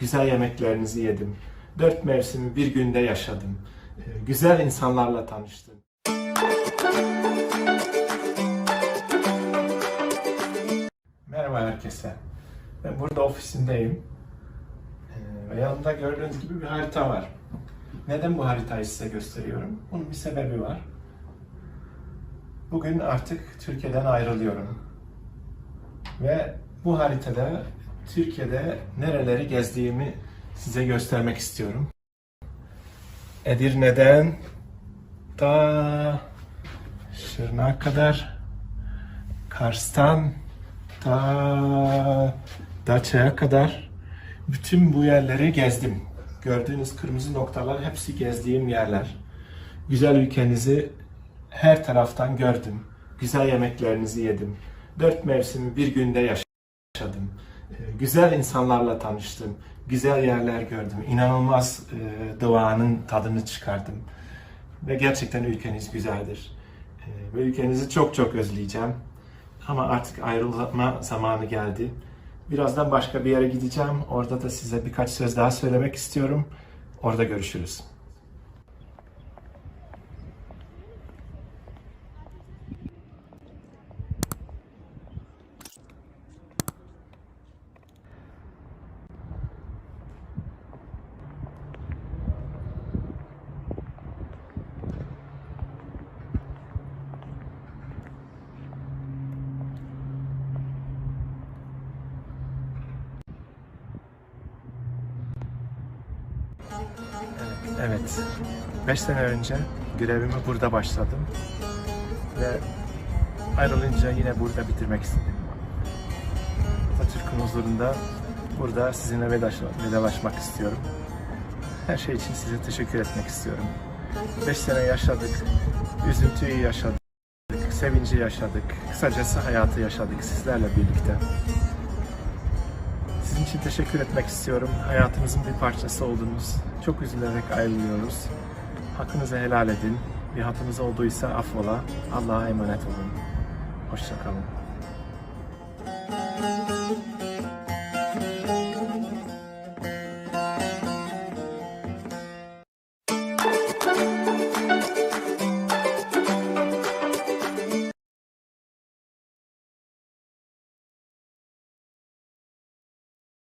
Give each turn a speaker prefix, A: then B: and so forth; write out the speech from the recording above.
A: Güzel yemeklerinizi yedim. Dört mevsimi bir günde yaşadım. Ee, Güzel insanlarla tanıştım. Merhaba herkese. Ben burada ofisindeyim. Ee, Ve yanımda gördüğünüz gibi bir harita var. Neden bu haritayı size gösteriyorum? Bunun bir sebebi var. Bugün artık Türkiye'den ayrılıyorum. Ve bu haritada Türkiye'de nereleri gezdiğimi size göstermek istiyorum. Edirne'den ta Şırnak'a kadar Kars'tan ta Datça'ya kadar bütün bu yerleri gezdim. Gördüğünüz kırmızı noktalar hepsi gezdiğim yerler. Güzel ülkenizi her taraftan gördüm. Güzel yemeklerinizi yedim. Dört mevsimi bir günde yaşadım. Güzel insanlarla tanıştım. Güzel yerler gördüm. İnanılmaz e, doğanın tadını çıkardım. Ve gerçekten ülkeniz güzeldir. Ee, Ve ülkenizi çok çok özleyeceğim. Ama artık ayrılma zamanı geldi. Birazdan başka bir yere gideceğim. Orada da size birkaç söz daha söylemek istiyorum. Orada görüşürüz. Evet. 5 sene önce görevimi burada başladım. Ve ayrılınca yine burada bitirmek istedim. Atatürk'ün huzurunda burada sizinle vedalaşma- vedalaşmak istiyorum. Her şey için size teşekkür etmek istiyorum. 5 sene yaşadık, üzüntüyü yaşadık, sevinci yaşadık, kısacası hayatı yaşadık sizlerle birlikte. Sizin için teşekkür etmek istiyorum. Hayatımızın bir parçası oldunuz. Çok üzülerek ayrılıyoruz. Hakkınızı helal edin. Bir hatımız olduysa affola. Allah'a emanet olun. Hoşçakalın.